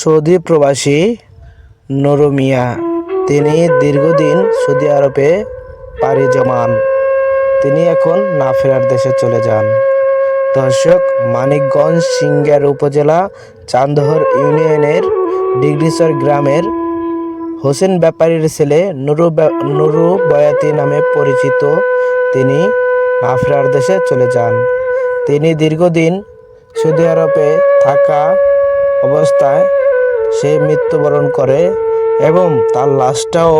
Saudi প্রবাসী নুরু মিয়া তিনি দীর্ঘদিন সৌদি আরবে পাড়ি জমান। তিনি এখন না ফেরার দেশে চলে যান। দর্শক, মানিকগঞ্জ সিঙ্গার উপজেলা চান্দহর ইউনিয়নের ডিগ্রিসর গ্রামের হোসেন ব্যাপারীর ছেলে নুরু নুরু বয়াতি নামে পরিচিত তিনি না ফেরার দেশে চলে যান। তিনি দীর্ঘদিন সৌদি আরবে থাকা অবস্থায় সে মৃত্যুবরণ করে এবং তার লাশটাও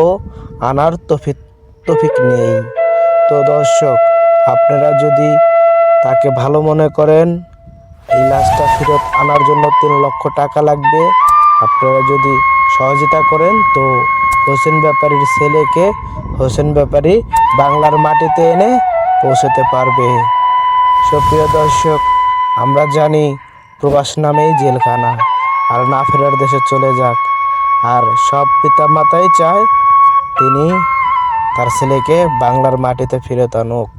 আনার তফিক তফিক নেই। তো দর্শক, আপনারা যদি তাকে ভালো মনে করেন, এই লাশটা ফেরত আনার জন্য তিন লক্ষ টাকা লাগবে। আপনারা যদি সহযোগিতা করেন, তো হোসেন ব্যাপারীর ছেলেকে হোসেন ব্যাপারী বাংলার মাটিতে এনে পৌঁছতে পারবে। সুপ্রিয় দর্শক, আমরা জানি প্রবাস নামেই জেলখানা। আর না ফেরার দেশে চলে যাক। আর সব পিতা মাতাই চায় তিনি তার ছেলেকে বাংলার মাটিতে ফিরত আনুক।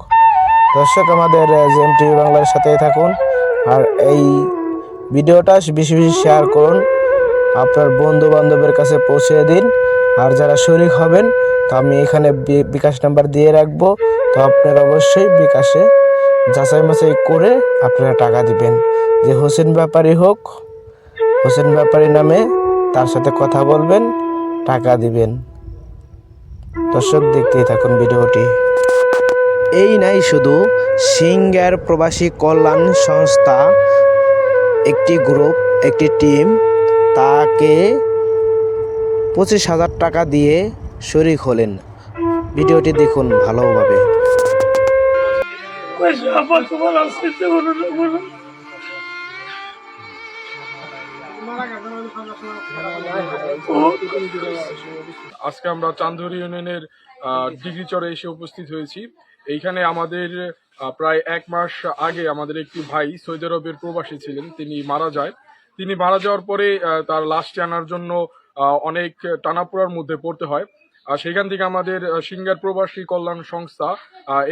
দর্শক, আমাদের জেম টিভি বাংলার সাথেই থাকুন। আর এই ভিডিওটা বেশি বেশি শেয়ার করুন। আপনার বন্ধু বান্ধবের কাছে পৌঁছে দিন। আর যারা শরিক হবেন, তো আমি এখানে বিকাশ নাম্বার দিয়ে রাখব। তো আপনারা অবশ্যই বিকাশে যাচাই মাচাই করে আপনারা টাকা দিবেন। যে হোসেন ব্যাপারী হোক হোসেন ব্যাপারী নামে তার সাথে কথা বলবেন, টাকা দিবেন। দর্শক, দেখতেই থাকুন ভিডিওটি। এই নাই শুধু সিঙ্গার প্রবাসী কল্যাণ সংস্থা, একটি গ্রুপ, একটি টিম, তাকে পঁচিশ হাজার টাকা দিয়ে শরিক হলেন। ভিডিওটি দেখুন ভালোভাবে। আজকে আমরা চান্দুরি ইউনিয়নের ডিগ্রি চরে এসে উপস্থিত হয়েছি। এইখানে আমাদের প্রায় এক মাস আগে আমাদের একটি ভাই সৌদি আরবের প্রবাসী ছিলেন, তিনি মারা যায়। তিনি মারা যাওয়ার পরে তার লাশটি আনার জন্য অনেক টানাপোড়ার মধ্যে পড়তে হয়। আর সেখান থেকে আমাদের সিঙ্গার প্রবাসী কল্যাণ সংস্থা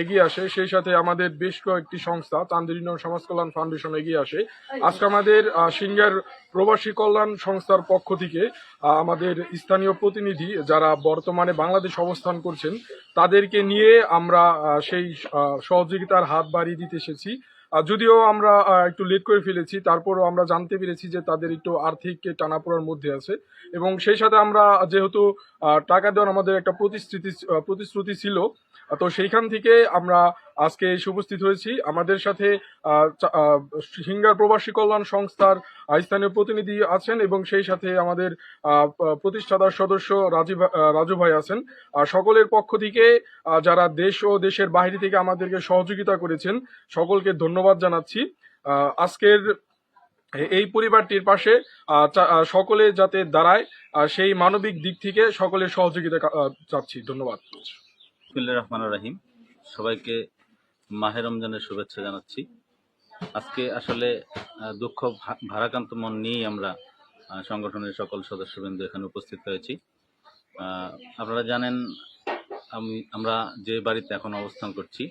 এগিয়ে আসে। সেই সাথে আমাদের বেশ কয়েকটি সংস্থা চান্দির সমাজ কল্যাণ ফাউন্ডেশন এগিয়ে আসে। আজকে আমাদের সিঙ্গার প্রবাসী কল্যাণ সংস্থার পক্ষ থেকে আমাদের স্থানীয় প্রতিনিধি যারা বর্তমানে বাংলাদেশ অবস্থান করছেন, তাদেরকে নিয়ে আমরা সেই সহযোগিতার হাত বাড়িয়ে দিতে এসেছি। যদিও আমরা একটু লেট করে ফেলেছি, তারপরও আমরা জানতে পেরেছি যে তাদের একটু আর্থিক টানাপোড়ার মধ্যে আছে এবং সেই সাথে আমরা যেহেতু টাকা দেওয়ার আমাদের একটা প্রতিশ্রুতি প্রতিশ্রুতি ছিল, তো সেইখান থেকে আমরা আজকে এসে উপস্থিত হয়েছি। আমাদের সাথে সিঙ্গার প্রবাসী কল্যাণ সংস্থার স্থানীয় প্রতিনিধি আছেন এবং সেই সাথে আমাদের প্রতিষ্ঠাতার সদস্য রাজীব রাজু ভাই আছেন। সকলের পক্ষ থেকে যারা দেশ ও দেশের বাইরে থেকে আমাদেরকে সহযোগিতা করেছেন, সকলকে ধন্যবাদ জানাচ্ছি। আজকের এই পরিবারটির পাশে সকলে যাতে দাঁড়ায় সেই মানবিক দিক থেকে সকলের সহযোগিতা চাচ্ছি। ধন্যবাদ। রহমান রাহিম। সবাইকে মাহে রমজানের শুভেচ্ছা জানাচ্ছি। আজকে আসলে দুঃখ ভারাক্রান্ত মন নিয়েই আমরা সংগঠনের সকল সদস্যবৃন্দ এখানে উপস্থিত হয়েছি। আপনারা জানেন আমি আমরা যে বাড়িতে এখন অবস্থান করছি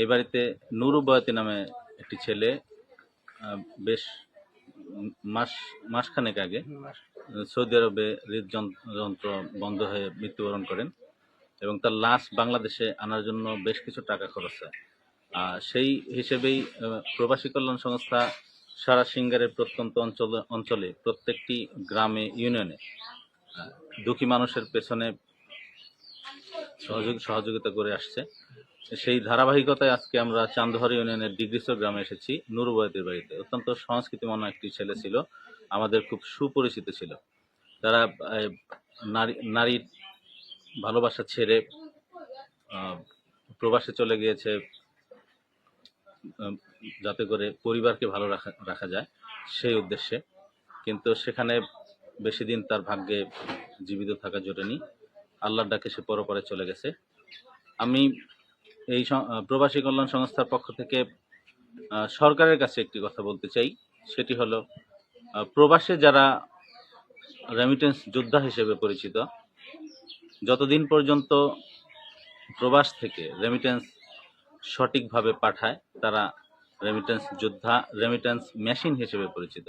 এই বাড়িতে নুরু বয়াতি নামে একটি ছেলে বেশ মাস মাসখানেক আগে সৌদি আরবে হৃদযন্ত্র বন্ধ হয়ে মৃত্যুবরণ করেন। এবং তার লাশ বাংলাদেশে আনার জন্য বেশ কিছু টাকা খরচ হয়। সেই হিসেবেই প্রবাসী কল্যাণ সংস্থা সারা সিঙ্গারের প্রত্যন্ত অঞ্চলে অঞ্চলে প্রত্যেকটি গ্রামে, ইউনিয়নে দুঃখী মানুষের পেছনে সহযোগ, সহযোগিতা করে আসছে। সেই ধারাবাহিকতায় আজকে আমরা চান্দহর ইউনিয়নের ডিগ্রিসর গ্রামে এসেছি নুরুবয়দের বাড়িতে। অত্যন্ত সংস্কৃতি সংস্কৃতিমনা একটি ছেলে ছিল, আমাদের খুব সুপরিচিত ছিল। তারা নারী, নারীর ভালোবাসা ছেড়ে প্রবাসে চলে গিয়েছে যাতে করে পরিবারকে ভালো রাখা রাখা যায় সেই উদ্দেশ্যে। কিন্তু সেখানে বেশি দিন তার ভাগ্যে জীবিত থাকা জোটেনি। আল্লাহর ডাকে সে পরপরে চলে গেছে। আমি এই প্রবাসী কল্যাণ সংস্থার পক্ষ থেকে সরকারের কাছে একটি কথা বলতে চাই। সেটি হলো প্রবাসে যারা রেমিটেন্স যোদ্ধা হিসেবে পরিচিত যতদিন পর্যন্ত প্রবাস থেকে রেমিটেন্স সঠিকভাবে পাঠায়, তারা রেমিটেন্স যোদ্ধা রেমিটেন্স মেশিন হিসেবে পরিচিত।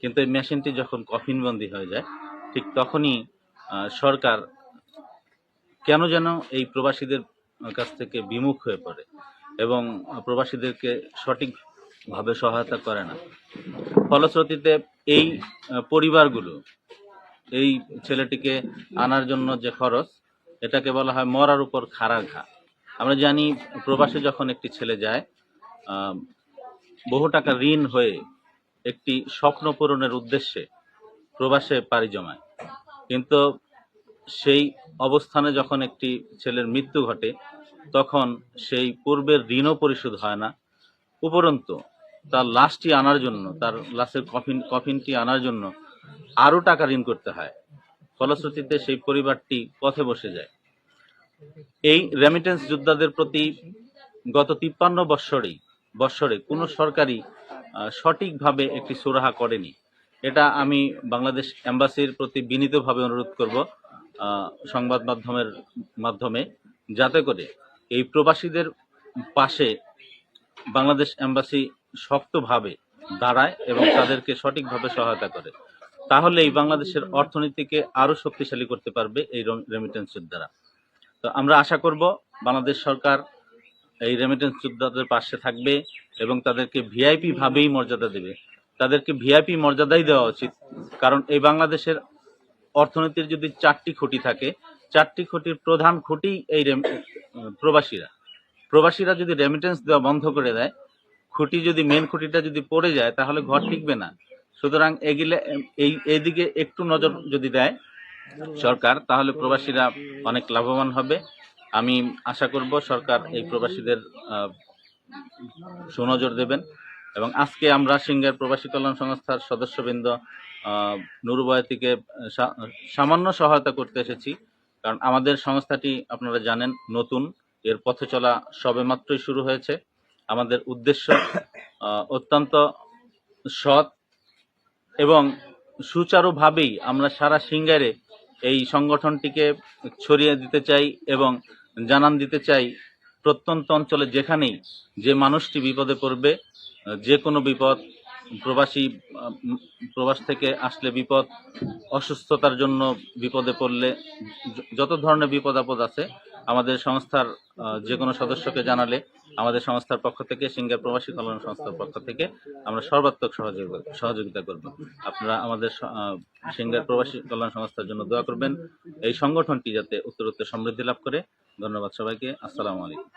কিন্তু এই মেশিনটি যখন কফিনবন্দি হয়ে যায়, ঠিক তখনই সরকার কেন যেন এই প্রবাসীদের কাছ থেকে বিমুখ হয়ে পড়ে এবং প্রবাসীদেরকে সঠিকভাবে সহায়তা করে না। ফলশ্রুতিতে এই পরিবারগুলো এই ছেলেটিকে আনার জন্য যে খরচ, এটাকে বলা হয় মরার উপর খাড়া ঘা। আমরা জানি প্রবাসে যখন একটি ছেলে যায় বহু টাকা ঋণ হয়ে একটি স্বপ্ন পূরণের উদ্দেশ্যে প্রবাসে পাড়ি জমায়। কিন্তু সেই অবস্থানে যখন একটি ছেলের মৃত্যু ঘটে, তখন সেই পূর্বের ঋণও পরিশোধ হয় না। উপরন্তু, তার লাশটি আনার জন্য, তার লাশের কফিন কফিনটি আনার জন্য আরও টাকা ঋণ করতে হয়। ফলশ্রুতিতে সেই পরিবারটি পথে বসে যায়। এই রেমিটেন্স যোদ্ধাদের প্রতি গত তিপ্পান্ন বৎসরেই, বৎসরে কোনো সরকারি সঠিকভাবে একটি সুরাহা করেনি। এটা আমি বাংলাদেশ এম্বাসির প্রতি বিনীতভাবে অনুরোধ করব সংবাদ মাধ্যমের মাধ্যমে, যাতে করে এই প্রবাসীদের পাশে বাংলাদেশ এম্বাসি শক্তভাবে দাঁড়ায় এবং তাদেরকে সঠিকভাবে সহায়তা করে। তাহলে এই বাংলাদেশের অর্থনীতিকে আরও শক্তিশালী করতে পারবে এই রেমিটেন্স যোদ্ধারা তো আমরা আশা করব বাংলাদেশ সরকার এই রেমিটেন্স যোদ্ধাদের পাশে থাকবে এবং তাদেরকে ভিআইপি ভাবেই মর্যাদা দেবে। তাদেরকে ভিআইপি মর্যাদাই দেওয়া উচিত, কারণ এই বাংলাদেশের অর্থনীতির যদি চারটি খুঁটি থাকে, চারটি খুঁটির প্রধান খুঁটি এই প্রবাসীরা। প্রবাসীরা যদি রেমিটেন্স দেওয়া বন্ধ করে দেয়, খুঁটি যদি মেন খুঁটিটা যদি পড়ে যায়, তাহলে ঘর টিকবে না। সুতরাং এগুলো, এই, এইদিকে একটু নজর যদি দেয় সরকার, তাহলে প্রবাসীরা অনেক লাভবান হবে। আমি আশা করব সরকার এই প্রবাসীদের সুনজর দেবেন। এবং আজকে আমরা সিঙ্গার প্রবাসী কল্যাণ সংস্থার সদস্যবৃন্দ নুরুবয়াতিকে সামান্য সহায়তা করতে এসেছি। কারণ আমাদের সংস্থাটি, আপনারা জানেন, নতুন। এর পথে চলা সবেমাত্রই শুরু হয়েছে। আমাদের উদ্দেশ্য অত্যন্ত সৎ এবং সুচারুভাবেই আমরা সারা সিঙ্গারে এই সংগঠনটিকে ছড়িয়ে দিতে চাই এবং জানান দিতে চাই প্রত্যন্ত অঞ্চলে যেখানেই যে মানুষটি বিপদে পড়বে, যে কোনো বিপদ, প্রবাসী প্রবাস থেকে আসলে বিপদ, অসুস্থতার জন্য বিপদে পড়লে, যত ধরনের বিপদ আপদ আছে আমাদের সংস্থার যে কোনো সদস্যকে জানালে আমাদের সংস্থার পক্ষ থেকে, সিঙ্গার প্রবাসী কল্যাণ সংস্থার পক্ষ থেকে আমরা সর্বাত্মক সহযোগিতা করব। আপনারা আমাদের সিঙ্গার প্রবাসী কল্যাণ সংস্থার জন্য দোয়া করবেন। এই সংগঠনটি যাতে উত্তরোত্তর সমৃদ্ধি লাভ করে। ধন্যবাদ সবাইকে। আসসালামু আলাইকুম।